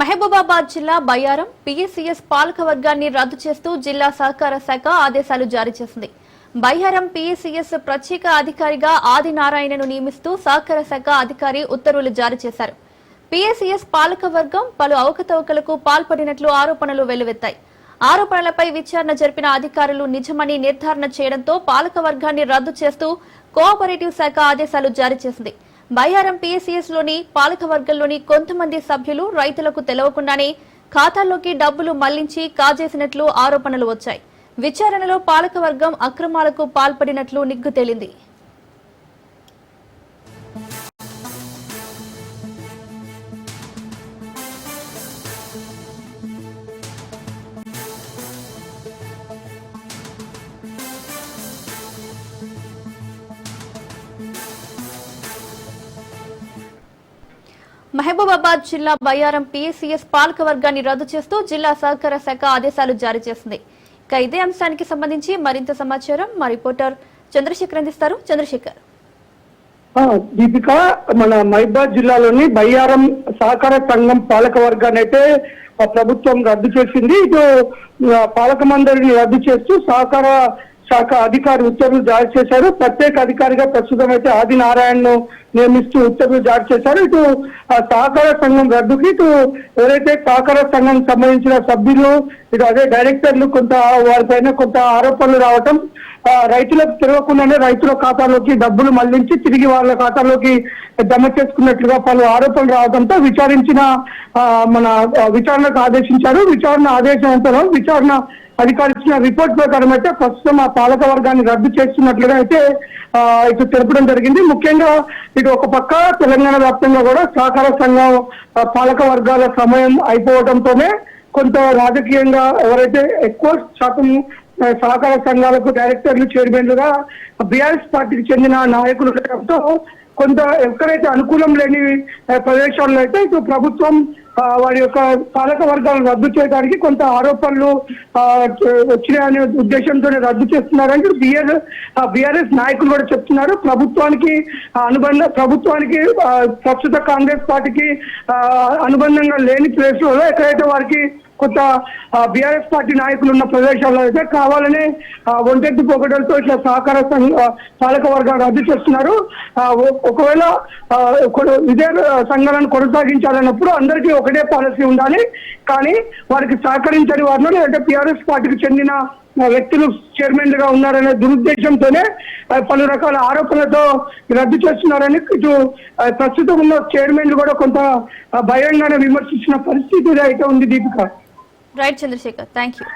మహబూబాబాద్ జిల్లా బయ్యారం పీఎస్సీఎస్ పాలక వర్గాన్ని రద్దు చేస్తూ జిల్లా సహకార శాఖ ఆదేశాలు జారీ చేసింది. బయ్యారం పీఎస్సీఎస్ ప్రత్యేక అధికారిగా ఆది నారాయణను నియమిస్తూ సహకార శాఖ అధికారి ఉత్తర్వులు జారీ చేశారు. పీఎస్సీఎస్ పాలక వర్గం పలు అవకతవకలకు పాల్పడినట్లు ఆరోపణలు వెల్లువెత్తాయి. ఆరోపణలపై విచారణ జరిపిన అధికారులు నిజమని నిర్ధారణ చేయడంతో పాలక వర్గాన్ని రద్దు చేస్తూ కోఆపరేటివ్ శాఖ ఆదేశాలు జారీ చేసింది. బయ్యారం పిఎస్సిఎస్లోని పాలక వర్గంలోని కొంతమంది సభ్యులు రైతులకు తెలవకుండానే ఖాతాల్లోకి డబ్బులు మళ్ళించి కాజేసినట్లు ఆరోపణలు వచ్చాయి. విచారణలో పాలక వర్గం అక్రమాలకు పాల్పడినట్లు నిగ్గు తేలింది. మహబూబాబాద్ జిల్లా బయ్యారం పిఎస్సిఎస్ పాలక వర్గాన్ని రద్దు చేస్తూ జిల్లా సహకార శాఖ ఆదేశాలు జారీ చేసింది. ఇక ఇదే అంశానికి సంబంధించి మరింత సమాచారం మా రిపోర్టర్ చంద్రశేఖర్ అందిస్తారు. చంద్రశేఖర్. దీపిక మన మైబాద్ జిల్లాలోని బయ్యారం సహకార సంఘం పాలక వర్గాన్ని అయితే ప్రభుత్వం రద్దు చేసింది. ఇటు పాలక మండలిని రద్దు చేస్తూ సహకార శాఖ అధికారి ఉత్తర్వులు జారీ చేశారు. ప్రత్యేక అధికారిగా ప్రస్తుతం అయితే ఆదినారాయణను నియమిస్తూ ఉత్తర్వులు జారీ చేశారు ఇటు ఆ, సహకార సంఘం రద్దుకి ఇటు ఎవరైతే సహకార సంఘం సంబంధించిన సభ్యులు ఇటు అదే డైరెక్టర్లు కొంత వారిపైన కొంత ఆరోపణలు రావటం రైతులకు తెలియకుండానే రైతుల ఖాతాలోకి డబ్బులు మళ్ళించి తిరిగి వాళ్ళ ఖాతాలోకి జమ చేసుకున్నట్లుగా పలు ఆరోపణలు రావడంతో విచారించిన మన విచారణకు ఆదేశించారు. విచారణ ఆదేశించడం విచారణ అధికారులు ఇచ్చిన రిపోర్ట్ ప్రకారం అయితే ప్రస్తుతం ఆ పాలక వర్గాన్ని రద్దు చేస్తున్నట్లుగా అయితే ఇటు తెలపడం జరిగింది. ముఖ్యంగా ఇటు ఒక పక్క తెలంగాణ వ్యాప్తంగా కూడా సహకార సంఘం పాలక వర్గాల సమయం అయిపోవడంతోనే కొంత రాజకీయంగా ఎవరైతే ఎక్కువ శాతం సహకార సంఘాలకు డైరెక్టర్లు చైర్మన్లుగా బీఆర్ఎస్ పార్టీకి చెందిన నాయకులు ఉండటంతో కొంత ఎక్కడైతే అనుకూలం లేని ప్రదేశాల్లో అయితే ఇటు ప్రభుత్వం వారి యొక్క పాలక వర్గాలను రద్దు చేయడానికి కొంత ఆరోపణలు వచ్చినాయనే ఉద్దేశంతోనే రద్దు చేస్తున్నారని బిఆర్ బీఆర్ఎస్ నాయకులు కూడా చెప్తున్నారు. ప్రభుత్వానికి అనుబంధ ప్రభుత్వానికి ప్రస్తుత కాంగ్రెస్ పార్టీకి అనుబంధంగా లేని ప్లేస్లలో ఎక్కడైతే వారికి కొత్త బీఆర్ఎస్ పార్టీ నాయకులు ఉన్న ప్రదేశాల్లో అయితే కావాలనే ఆ, ఒంటెత్తు పొగడలతో ఇట్లా సహకార సంఘ పాలక వర్గాలు రద్దు చేస్తున్నారు ఒకవేళ ఇదే సంఘాలను కొనసాగించాలన్నప్పుడు అందరికీ ఒకటే పాలసీ ఉండాలి. కానీ వారికి సహకరించని వారిలో లేదంటే టీఆర్ఎస్ పార్టీకి చెందిన వ్యక్తులు చైర్మన్గా ఉన్నారనే దురుద్దేశంతోనే పలు రకాల ఆరోపణలతో రద్దు చేస్తున్నారని ఇటు ప్రస్తుతం ఉన్న చైర్మన్లు కూడా కొంత భయంగానే విమర్శించిన పరిస్థితి అయితే ఉంది Deepika. Right, Chandrasekhar. Thank you.